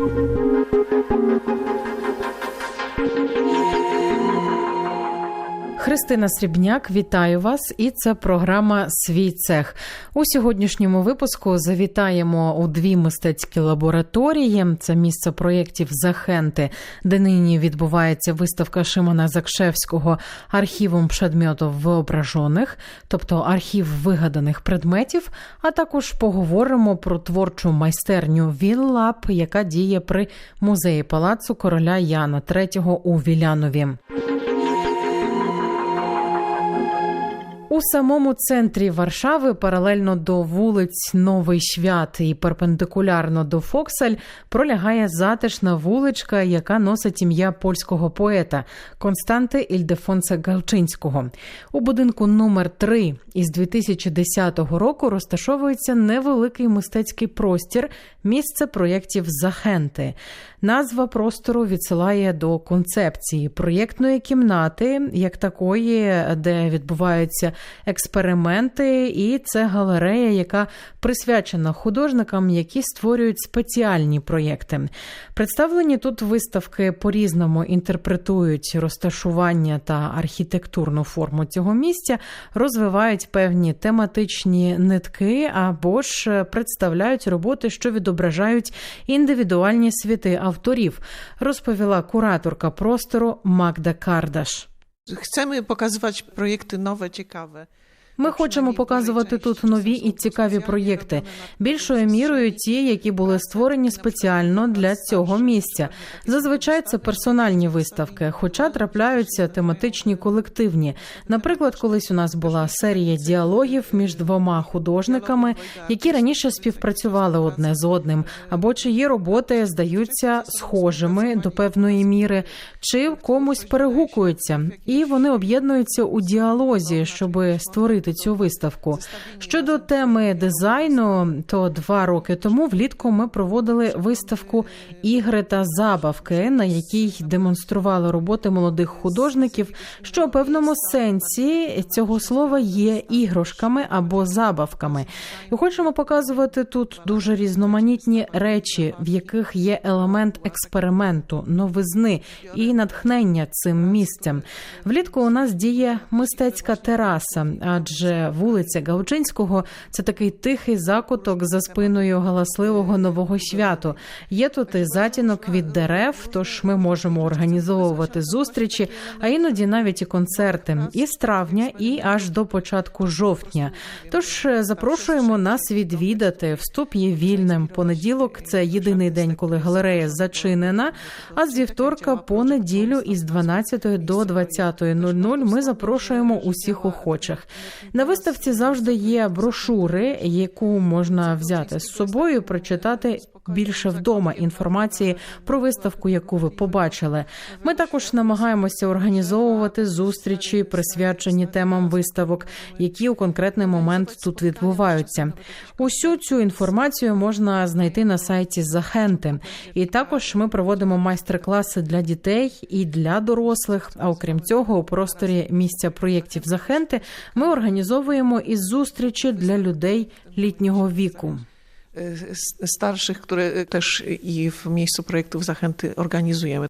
Thank you. Христина Срібняк, вітаю вас! І це програма Свій цех. У сьогоднішньому випуску завітаємо у дві мистецькі лабораторії. Це місце проєктів Захенти, де нині відбувається виставка Шимона Закшевського архівом предметів воображених, тобто архів вигаданих предметів. А також поговоримо про творчу майстерню Віллаб, яка діє при музеї палацу короля Яна III у Вілянові. У самому центрі Варшави, паралельно до вулиць Новий Швят і перпендикулярно до Фоксель, пролягає затишна вуличка, яка носить ім'я польського поета Константи Ільдефонса Галчинського. У будинку номер 3 із 2010 року розташовується невеликий мистецький простір, місце проєктів Захенти. Назва простору відсилає до концепції проєктної кімнати, як такої, де відбуваються експерименти, і це галерея, яка присвячена художникам, які створюють спеціальні проєкти. Представлені тут виставки по-різному інтерпретують розташування та архітектурну форму цього місця, розвивають певні тематичні нитки або ж представляють роботи, що відображають індивідуальні світи авторів, розповіла кураторка простору Магда Кардаш. Chcemy pokazywać projekty nowe, ciekawe. Ми хочемо показувати тут нові і цікаві проєкти, більшою мірою ті, які були створені спеціально для цього місця. Зазвичай це персональні виставки, хоча трапляються тематичні колективні. Наприклад, колись у нас була серія діалогів між двома художниками, які раніше співпрацювали одне з одним, або чиї роботи здаються схожими до певної міри, чи комусь перегукуються, і вони об'єднуються у діалозі, щоб створити цю виставку. Щодо теми дизайну, то два роки тому влітку ми проводили виставку ігри та забавки, на якій демонстрували роботи молодих художників, що у певному сенсі цього слова є іграшками або забавками. І хочемо показувати тут дуже різноманітні речі, в яких є елемент експерименту, новизни і натхнення цим місцем. Влітку у нас діє мистецька тераса, адже вулиця Гаучинського це такий тихий закуток за спиною галасливого нового святу. Є тут і затінок від дерев, тож ми можемо організовувати зустрічі, а іноді навіть і концерти із травня і аж до початку жовтня. Тож запрошуємо нас відвідати. Вступ є вільним. Понеділок це єдиний день, коли галерея зачинена. А з вівторка по неділю із 12 до 20.00 ми запрошуємо усіх охочих. На виставці завжди є брошури, яку можна взяти з собою, прочитати більше вдома інформації про виставку, яку ви побачили. Ми також намагаємося організовувати зустрічі, присвячені темам виставок, які у конкретний момент тут відбуваються. Усю цю інформацію можна знайти на сайті Захенти, і також ми проводимо майстер-класи для дітей і для дорослих. А окрім цього, у просторі місця проєктів Захенти ми організовуємо і зустрічі для людей літнього віку. starszych, które też i w miejscu projektów Zachęty organizujemy.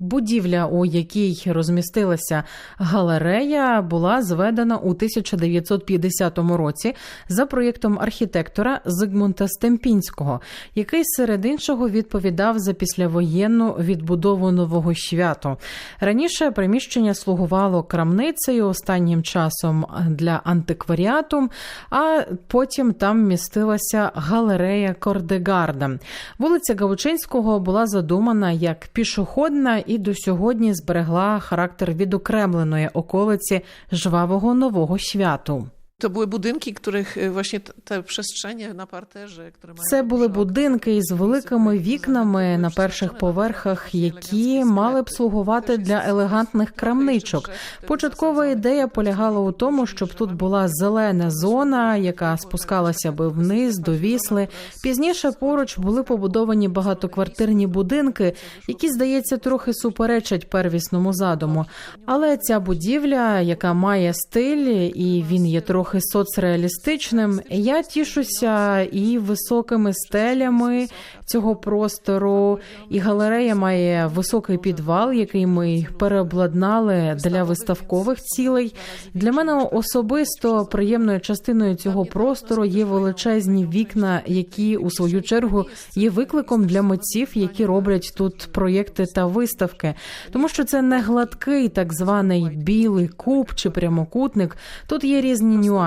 Будівля, у якій розмістилася галерея, була зведена у 1950 році за проєктом архітектора Зигмунта Стемпінського, який серед іншого відповідав за післявоєнну відбудову нового святу. Раніше приміщення слугувало крамницею останнім часом для антикваріату, а потім там містилася галерея Кордегарда. Вулиця Гаучинського була задумана як пішохідна і до сьогодні зберегла характер відокремленої околиці жвавого нового святу. To były budynki, których właśnie te- te przestrzenie na parterze, które mają Це були будинки із великими вікнами на перших поверхах, які мали б слугувати для елегантних крамничок. Початкова ідея полягала у тому, щоб тут була зелена зона, яка спускалася би вниз до вісли. Пізніше поруч були побудовані багатоквартирні будинки, які, здається, трохи суперечать первісному задуму. Але ця будівля, яка має стиль, і він є трохи трохи соцреалістичним. Я тішуся і високими стелями цього простору, і галерея має високий підвал, який ми переобладнали для виставкових цілей. Для мене особисто приємною частиною цього простору є величезні вікна, які у свою чергу є викликом для митців, які роблять тут проєкти та виставки, тому що це не гладкий, так званий білий куб чи прямокутник. Тут є різні нюанси: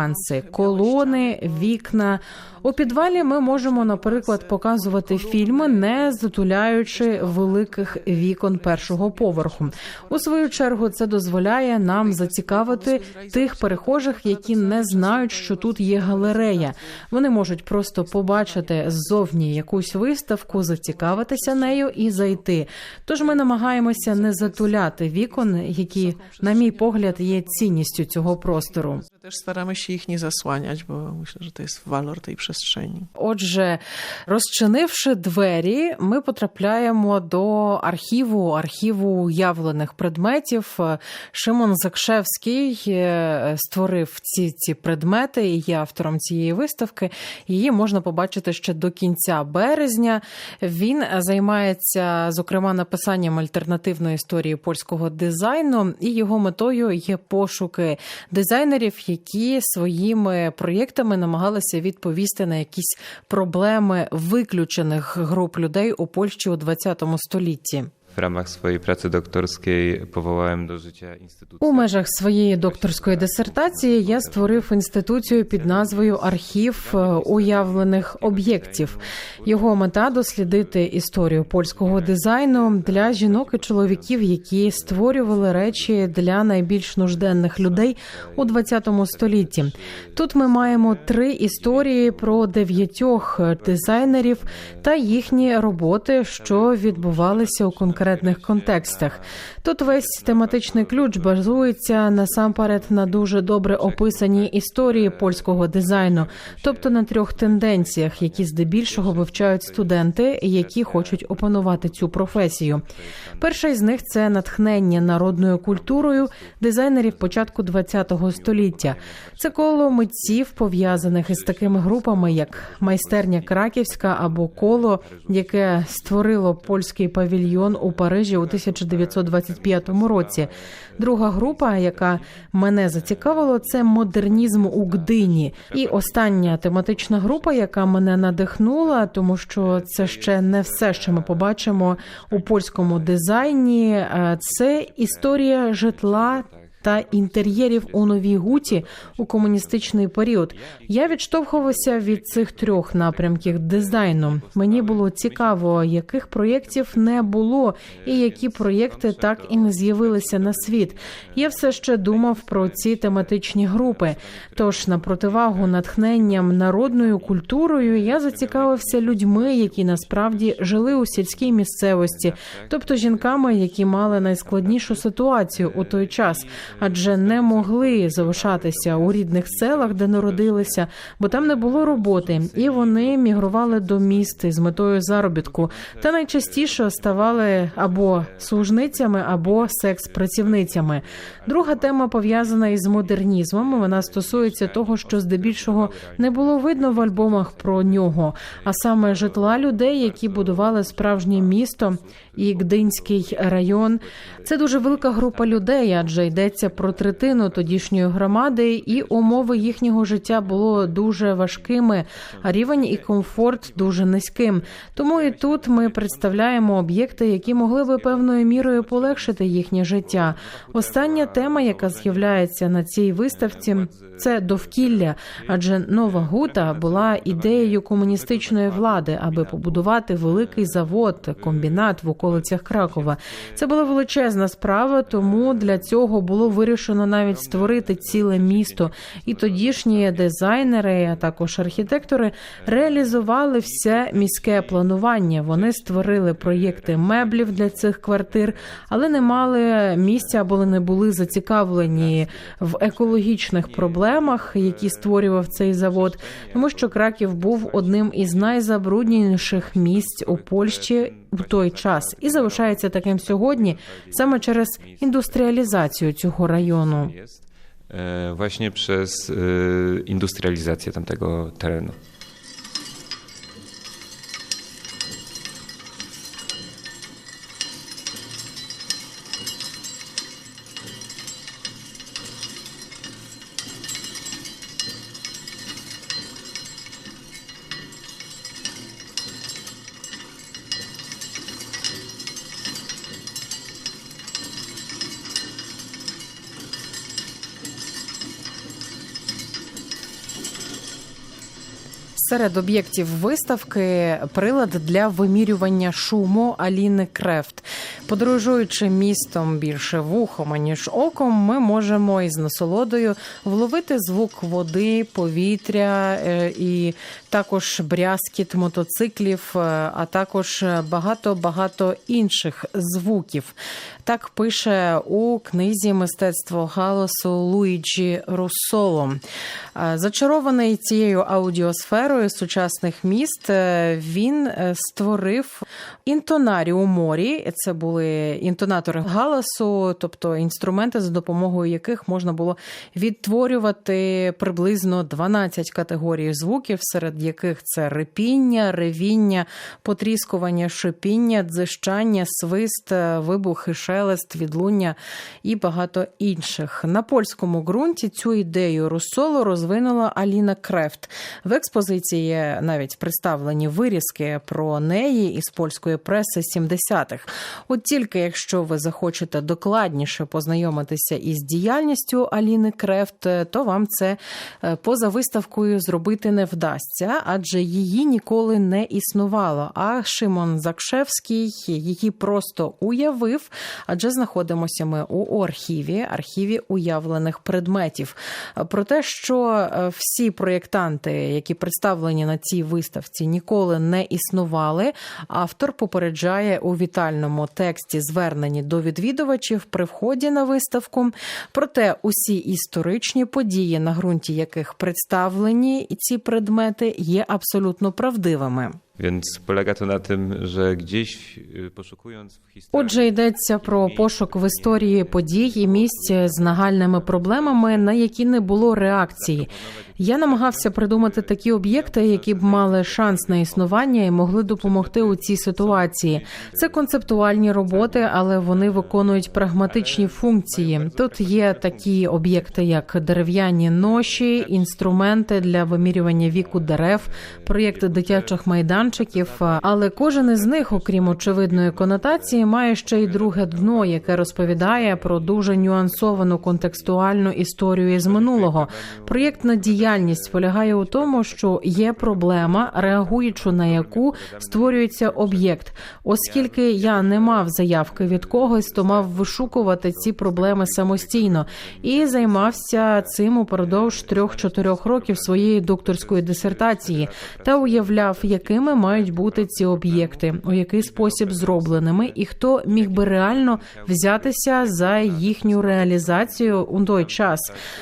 колони, вікна. У підвалі ми можемо, наприклад, показувати фільми, не затуляючи великих вікон першого поверху. У свою чергу це дозволяє нам зацікавити тих перехожих, які не знають, що тут є галерея. Вони можуть просто побачити ззовні якусь виставку, зацікавитися нею і зайти. Тож ми намагаємося не затуляти вікон, які, на мій погляд, є цінністю цього простору. Się ich nie zasłaniać, bo myślę, że to jest walor tej przestrzeni. Отже, розчинивши двері, ми потрапляємо до архіву, архіву уявлених предметів. Шимон Закшевський е, створив ці, ці предмети і є автором цієї виставки. Її можна побачити ще до кінця березня. Він займається, зокрема, написанням альтернативної історії польського дизайну, і його метою є пошуки дизайнерів, які своїми проєктами намагалися відповісти на якісь проблеми виключених груп людей у Польщі у ХХ столітті. W ramach swojej pracy doktorskiej powołałem do życia instytucję. У межах своєї докторської дисертації я створив інституцію під назвою Архів е, уявлених об'єктів. Його мета дослідити історію польського дизайну для жінок і чоловіків, які створювали речі для найбільш нужденних людей у ХХ столітті. Тут ми маємо три історії про дев'ятьох дизайнерів та їхні роботи, що відбувалися у конкретних контекстах. Тут весь тематичний ключ базується насамперед на дуже добре описаній історії польського дизайну, тобто на трьох тенденціях, які здебільшого вивчають студенти, які хочуть опанувати цю професію. Перша із них це натхнення народною культурою дизайнерів початку ХХ століття. Це коло митців пов'язаних із такими групами, як майстерня Краківська або коло, яке створило польський павільйон у Парижі у 1925 році. Друга група, яка мене зацікавила, це модернізм у Гдині. І остання тематична група, яка мене надихнула, тому що це ще не все, що ми побачимо у польському дизайні. е, Це історія житла. Та інтер'єрів у новій гуті у комуністичний період я відштовхувався від цих трьох напрямків дизайну. Мені було цікаво, яких проєктів не було, і які проєкти так і не з'явилися на світ. Я все ще думав про ці тематичні групи. Тож, на противагу натхненням народною культурою, я зацікавився людьми, які насправді жили у сільській місцевості, тобто жінками, які мали найскладнішу ситуацію у той час, адже не могли залишатися у рідних селах, де народилися, бо там не було роботи, і вони мігрували до міст з метою заробітку, та найчастіше ставали або служницями, або секс-працівницями. Друга тема пов'язана із модернізмом. Вона стосується того, що здебільшого не було видно в альбомах про нього, а саме житла людей, які будували справжнє місто і Гдинський район. Це дуже велика група людей, адже йдеться про третину тодішньої громади, і умови їхнього життя було дуже важкими, а рівень і комфорт дуже низьким. Тому і тут ми представляємо об'єкти, які могли би певною мірою полегшити їхнє життя. Остання тема, яка з'являється на цій виставці, це довкілля, адже нова гута була ідеєю комуністичної влади, аби побудувати великий завод, комбінат в околицях Кракова. Це була величезна справа, тому для цього було вирішено навіть створити ціле місто. І тодішні дизайнери, а також архітектори реалізували все міське планування. Вони створили проєкти меблів для цих квартир, але не мали місця або не були зацікавлені в екологічних проблемах, які створював цей завод, тому що Краків був одним із найзабрудніших місць у Польщі в той час і залишається таким сьогодні саме через індустріалізацію цього району. Через właśnie przez industrializację tamtego terenu. Серед об'єктів виставки прилад для вимірювання шуму Аліни Крефт. Подорожуючи містом більше вухом ніж оком, ми можемо із насолодою вловити звук води, повітря е, і також брязкіт мотоциклів, е, а також багато багато інших звуків. Так пише у книзі мистецтво галасу Луїджі Руссоло. Е, Зачарований цією аудіосферою сучасних міст, е, він е, створив інтонарі у морі. Це були інтонатори галасу, тобто інструменти, за допомогою яких можна було відтворювати приблизно 12 категорій звуків, серед яких це репіння, ревіння, потріскування, шипіння, дзищання, свист, е, вибухи, шелест, відлуння і багато інших. На польському ґрунті цю ідею Руссоло розвинула Аліна Крефт. В експозиції навіть представлені вирізки про неї із польської преси 70-х. От тільки якщо ви захочете докладніше познайомитися із діяльністю Аліни Крефт, то вам це е, поза виставкою зробити не вдасться, адже її ніколи не існувало. А Шимон Закшевський її просто уявив, адже знаходимося ми у архіві, архіві уявлених предметів. Про те, що е, всі проєктанти, які представлені на цій виставці, ніколи не існували. Автор попереджає у вітальному тексті, зверненні до відвідувачів при вході на виставку. Проте усі історичні події, на ґрунті яких представлені ці предмети, є абсолютно правдивими. Więc polega to na tym, że gdzieś poszukując w historii. Отже, йдеться про пошук в історії подій і місць з нагальними проблемами, на які не було реакції. Я намагався придумати такі об'єкти, які б мали шанс на існування і могли допомогти у цій ситуації. Це концептуальні роботи, але вони виконують прагматичні функції. Тут є такі об'єкти, як дерев'яні ноші, інструменти для вимірювання віку дерев, проєкти дитячих майданчиків. Але кожен із них, окрім очевидної конотації, має ще й друге дно, яке розповідає про дуже нюансовану контекстуальну історію із минулого. Проєктна діяльність полягає у тому, що є проблема, реагуючи на яку створюється об'єкт. Оскільки я не мав заявки від когось, то мав вишукувати ці проблеми самостійно і займався цим упродовж трьох-чотирьох років своєї докторської дисертації та уявляв, якими мають бути ці об'єкти, у який спосіб зробленими, і хто міг би реально взятися за їхню реалізацію у той час,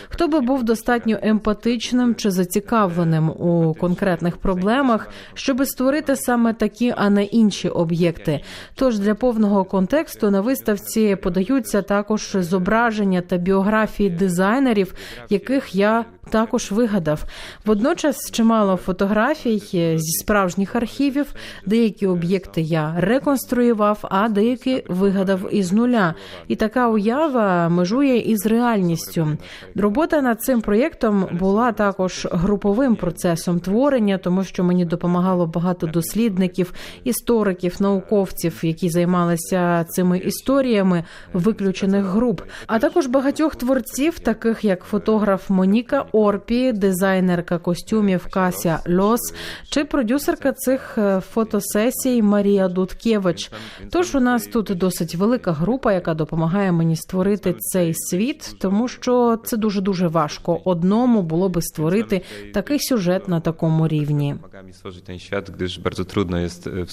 хто би був достатньо емпатичним чи зацікавленим у конкретних проблемах, щоби створити саме такі, а не інші об'єкти. Тож для повного контексту на виставці подаються також зображення та біографії дизайнерів, яких я також вигадав. Водночас чимало фотографій зі справжніх архівів. Деякі об'єкти я реконструював, а деякі вигадав із нуля. І така уява межує із реальністю. Робота над цим проєктом була також груповим процесом творення, тому що мені допомагало багато дослідників, істориків, науковців, які займалися цими історіями виключених груп, а також багатьох творців, таких як фотограф Моніка Орпі, дизайнерка костюмів Кася Лос чи продюсерка цих е, фотосесій Марія Дудкевич. Тож у нас тут досить велика група, яка допомагає мені створити цей світ, тому що це дуже дуже важко. Одному було би створити такий сюжет на такому рівні. Pomaga mi stworzyć ten świat, gdyż bardzo trudno jest e, w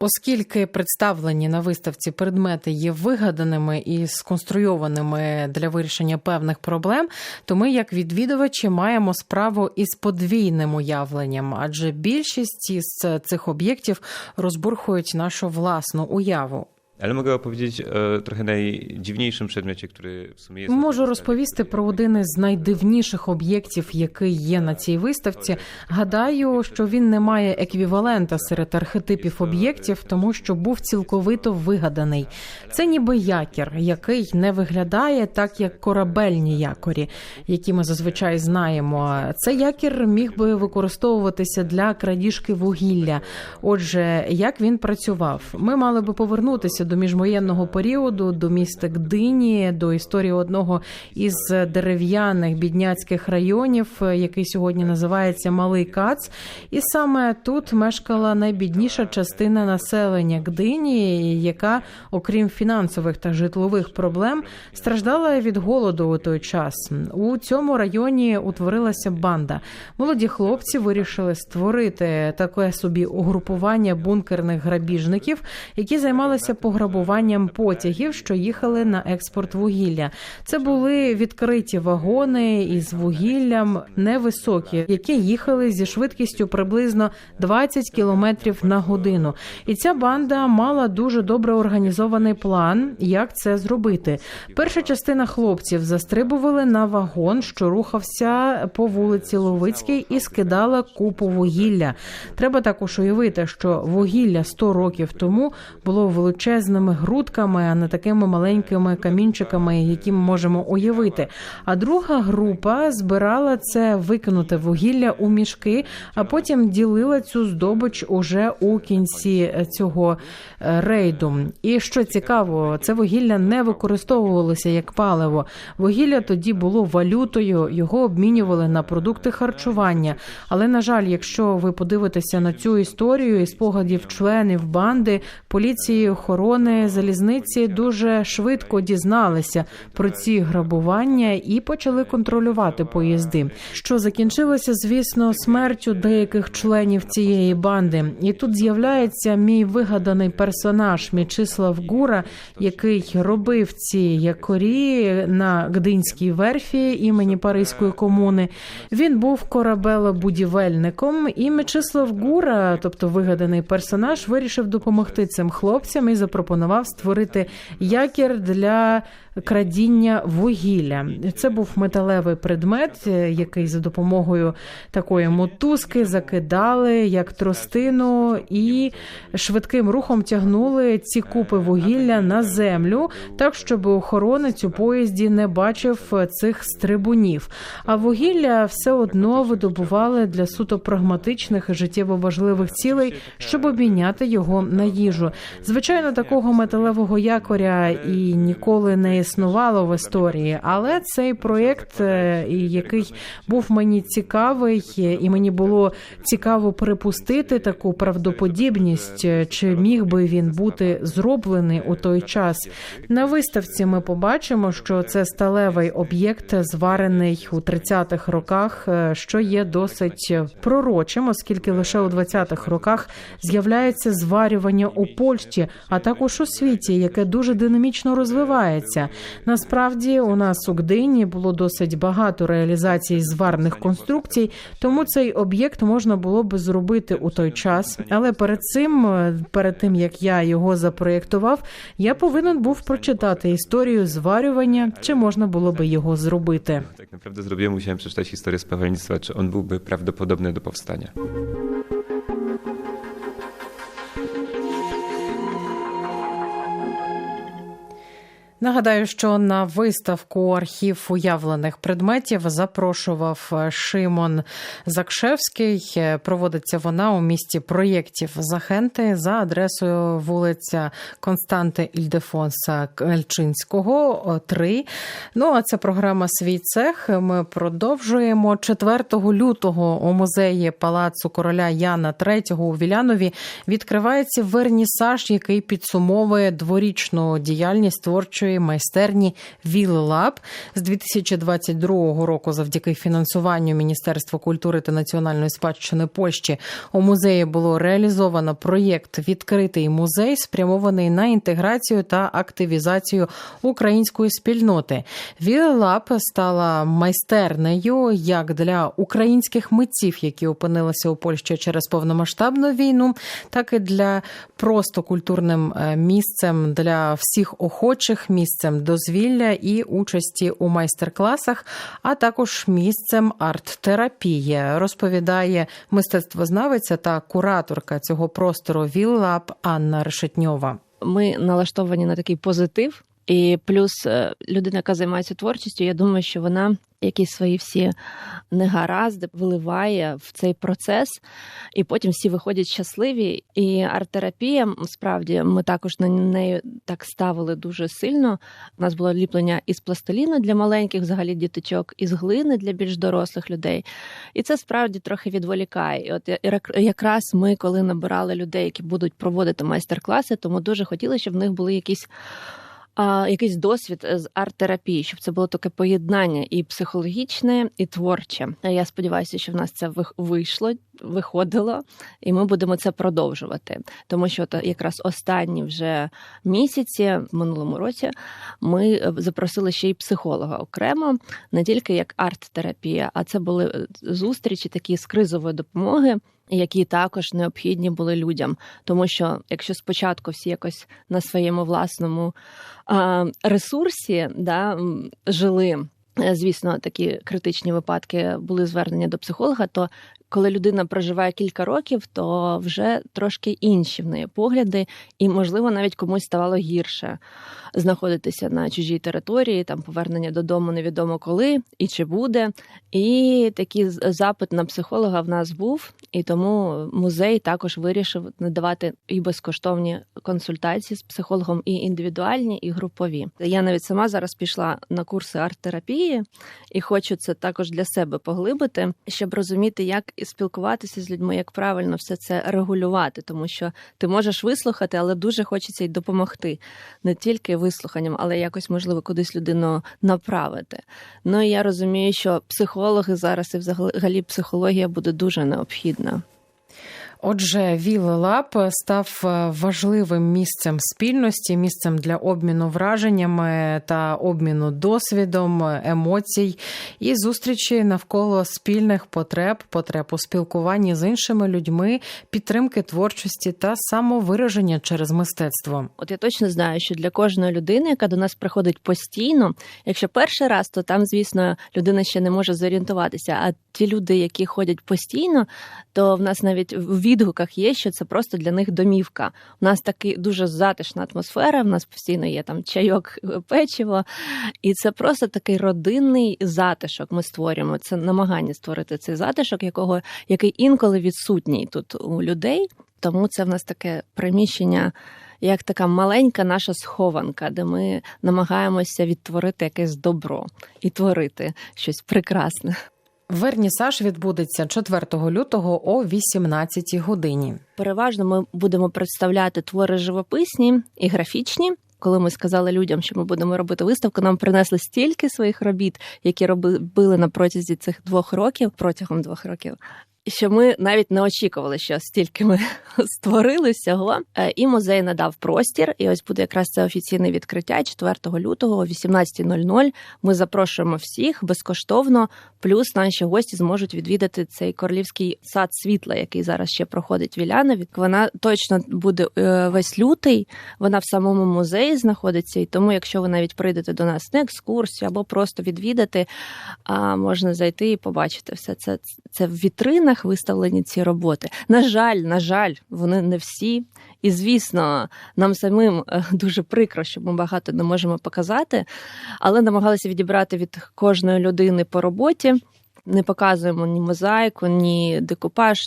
Оскільки представлені на виставці предмети є вигаданими і сконструйованими для вирішення певних проблем, то ми, як відвідувачі, маємо справу із подвійним уявленням, адже більшість із цих об'єктів розбурхують нашу власну уяву. Ale mogę opowiedzieć o trochę najdziwniejszym przedmiocie, który w sumie jest. Можу розповісти про один із найдивніших об'єктів, який є на цій виставці. Гадаю, що він не має еквівалента серед архетипів об'єктів, тому що був цілковито вигаданий. Це ніби якір, який не виглядає так, як корабельні якорі, які ми зазвичай знаємо. Цей якір міг би використовуватися для крадіжки вугілля. Отже, як він працював? Ми мали би повернутися до міжвоєнного періоду, до міста Гдині, до історії одного із дерев'яних бідняцьких районів, який сьогодні називається Малий Кац. І саме тут мешкала найбідніша частина населення Гдині, яка, окрім фінансових та житлових проблем, страждала від голоду у той час. У цьому районі утворилася банда. Молоді хлопці вирішили створити таке собі угрупування бункерних грабіжників, які займалися пограбуванням потягів, що їхали на експорт вугілля. Це були відкриті вагони із вугіллям невисокі, які їхали зі швидкістю приблизно 20 кілометрів на годину. І ця банда мала дуже добре організований план, як це зробити. Перша частина хлопців застрибували на вагон, що рухався по вулиці Ловицькій, і скидала купу вугілля. Треба також уявити, що вугілля 100 років тому було величезними грудками, а не такими маленькими камінчиками, які ми можемо уявити. А друга група збирала це викинуте вугілля у мішки, а потім ділила цю здобич уже у кінці цього е, рейду. І що цікаво, це вугілля не використовувалося як паливо. Вугілля тоді було валютою, його обмінювали на продукти харчування. Але на жаль, якщо ви подивитеся на цю історію і спогадів членів банди, поліції, охорони, залізниці дуже швидко дізналися про ці грабування і почали контролювати поїзди, що закінчилося, звісно, смертю деяких членів цієї банди. І тут з'являється мій вигаданий персонаж Мічислав Гура, який робив ці якорі на Гдинській верфі імені Паризької комуни. Він був корабелебудівельником, і Мечислав Гура, тобто вигаданий персонаж, вирішив допомогти цим хлопцям і запропонував створити якір для крадіння вугілля. Це був металевий предмет, е, який за допомогою такої мотузки закидали як тростину і швидким рухом тягнули ці купи вугілля на землю, так щоб охоронець у поїзді не бачив цих стрибунів. А вугілля все одно видобували для суто прагматичних і життєво важливих цілей, щоб обміняти його на їжу. Звичайно, такого металевого якоря і ніколи не існувало в історії, але цей проєкт, е, який був мені цікавий, е, і мені було цікаво припустити таку правдоподібність, е, чи міг би він бути зроблений у той час. На виставці ми побачимо, що це сталевий об'єкт, зварений у 30-х роках, що є досить пророчим, оскільки лише у 20-х роках з'являється зварювання у Польщі, а також у світі, яке дуже динамічно розвивається. Насправді у нас у Гдині було досить багато реалізацій зварних конструкцій, тому цей об'єкт можна було би зробити у той час. Але перед цим, е, перед тим як я його запроєктував, я повинен був прочитати історію зварювання, чи можна було би його зробити. Так Tak naprawdę zrobiłem, musiałem przeczytać historię spawalnictwa, czy on byłby prawdopodobny do powstania. Нагадаю, що на виставку архів уявлених предметів запрошував Шимон Закшевський. Проводиться вона у місті проєктів Захенти за адресою вулиця Константи Ільдефонса Кельчинського, 3. Ну а це програма Свій цех. Ми продовжуємо 4 лютого у музеї Палацу короля Яна III у Вілянові. Відкривається вернісаж, який підсумовує дворічну діяльність творчої історії майстерні Віллаб з 2022 року, завдяки фінансуванню Міністерства культури та національної спадщини Польщі у музеї було реалізовано проєкт Відкритий музей, спрямований на інтеграцію та активізацію української спільноти. Віллаб стала майстернею як для українських митців, які опинилися у Польщі через повномасштабну війну, так і для просто культурним е, місцем для всіх охочих, місцем дозвілля і участі у майстер-класах, а також місцем арт-терапії, розповідає мистецтвознавиця та кураторка цього простору Віллаб Анна Решетньова. Ми налаштовані на такий позитив. І плюс е, людина, яка займається творчістю, я думаю, що вона якісь свої всі негаразди виливає в цей процес, і потім всі виходять щасливі. І арт-терапія, справді, ми також на неї так ставили дуже сильно. У нас було ліплення із пластиліну для маленьких, взагалі діточок, із глини для більш дорослих людей. І це справді трохи відволікає. І от якраз ми, коли набирали людей, які будуть проводити майстер-класи, тому дуже хотіли, щоб в них були якісь а, якийсь досвід з арт-терапії, щоб це було таке поєднання і психологічне, і творче. Я сподіваюся, що в нас це вийшло, виходило, і ми будемо це продовжувати. Тому що то якраз останні вже місяці в минулому році ми запросили ще й психолога окремо, не тільки як арт-терапія, а це були зустрічі такі з кризової допомоги які також необхідні були людям. Тому що якщо спочатку всі якось на своєму власному ресурсі да, жили. Е, звісно, такі критичні випадки були звернення до психолога. То коли людина проживає кілька років, то вже трошки інші в неї погляди, і можливо навіть комусь ставало гірше знаходитися на чужій території, там повернення додому невідомо коли і чи буде. І такий запит на психолога в нас був, і тому музей також вирішив надавати і безкоштовні консультації з психологом, і індивідуальні, і групові. Я навіть сама зараз пішла на курси арт-терапії і хочу це також для себе поглибити, щоб розуміти, як спілкуватися з людьми, як правильно все це регулювати, тому що ти можеш вислухати, але дуже хочеться й допомогти не тільки вислуханням, але якось можливо кудись людину направити. Ну і я розумію, що психологи зараз і взагалі психологія буде дуже необхідна. Отже, Віллаб став е, важливим місцем спільності, місцем для обміну враженнями та обміну досвідом, емоцій і зустрічі навколо спільних потреб, потреб у спілкуванні з іншими людьми, підтримки творчості та самовираження через мистецтво. От я точно знаю, що для кожної людини, яка до нас приходить постійно, якщо перший раз, то там, звісно, людина ще не може зорієнтуватися. А ті люди, які ходять постійно, то в нас навіть в відгуках є, що це просто для них домівка. У нас таки дуже затишна атмосфера. В нас постійно є там чайок, печиво, і це просто такий родинний затишок. Ми створюємо це намагання створити цей затишок, якого який інколи відсутній тут у людей. Тому це в нас таке приміщення. Як така маленька наша схованка, де ми намагаємося відтворити якесь добро і творити щось прекрасне. Вернісаж відбудеться 4 лютого о 18 годині. Переважно ми будемо представляти твори живописні і графічні. Коли ми сказали людям, що ми будемо робити виставку, нам принесли стільки своїх робіт, які робили на протязі цих двох років протягом двох років що ми навіть не очікували, що стільки ми створили всього. Е, і музей надав простір. І ось буде якраз це офіційне відкриття 4 лютого о 18.00. Ми запрошуємо всіх безкоштовно. Плюс наші гості зможуть відвідати цей королівський сад світла, який зараз ще проходить в Ілянові. Вона точно буде е, весь лютий. Вона в самому музеї знаходиться. І тому, якщо ви навіть прийдете до нас на екскурсію або просто відвідати, можна зайти і побачити все це. Це в вітринах виставках виставлені ці роботи. На жаль, на жаль, вони не всі. І, звісно, нам самим е, дуже прикро, що ми багато не можемо показати, але намагалися відібрати від кожної людини по роботі. Не показуємо ні мозаїку, ні декупаж,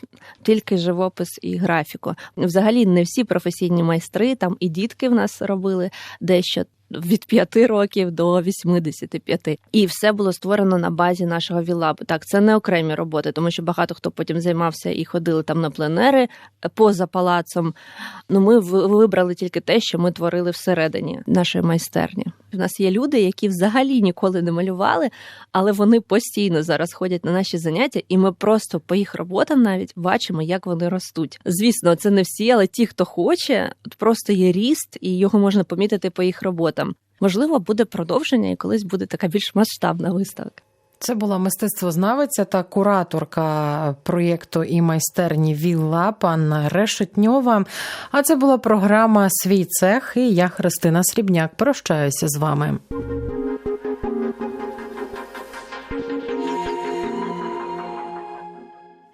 тільки живопис і графіку. Взагалі, не всі професійні майстри, там і дітки в нас робили дещо від 5 років до 85. І все було створено на базі нашого вілабу. Так, це не окремі роботи, тому що багато хто потім займався і ходили там на пленери поза палацом. Ну ми вибрали тільки те, що ми творили всередині нашої майстерні. У нас є люди, які взагалі ніколи не малювали, але вони постійно зараз ходять на наші заняття, і ми просто по їх роботам навіть бачимо, як вони ростуть. Звісно, це не всі, але ті, хто хоче, просто є ріст, і його можна помітити по їх роботам. Можливо, буде продовження, і колись буде така більш масштабна виставка. Це була мистецтвознавиця та кураторка проєкту і майстерні Вілла панна Решетньова. А це була програма Свій цех. І я Христина Срібняк. Прощаюся з вами.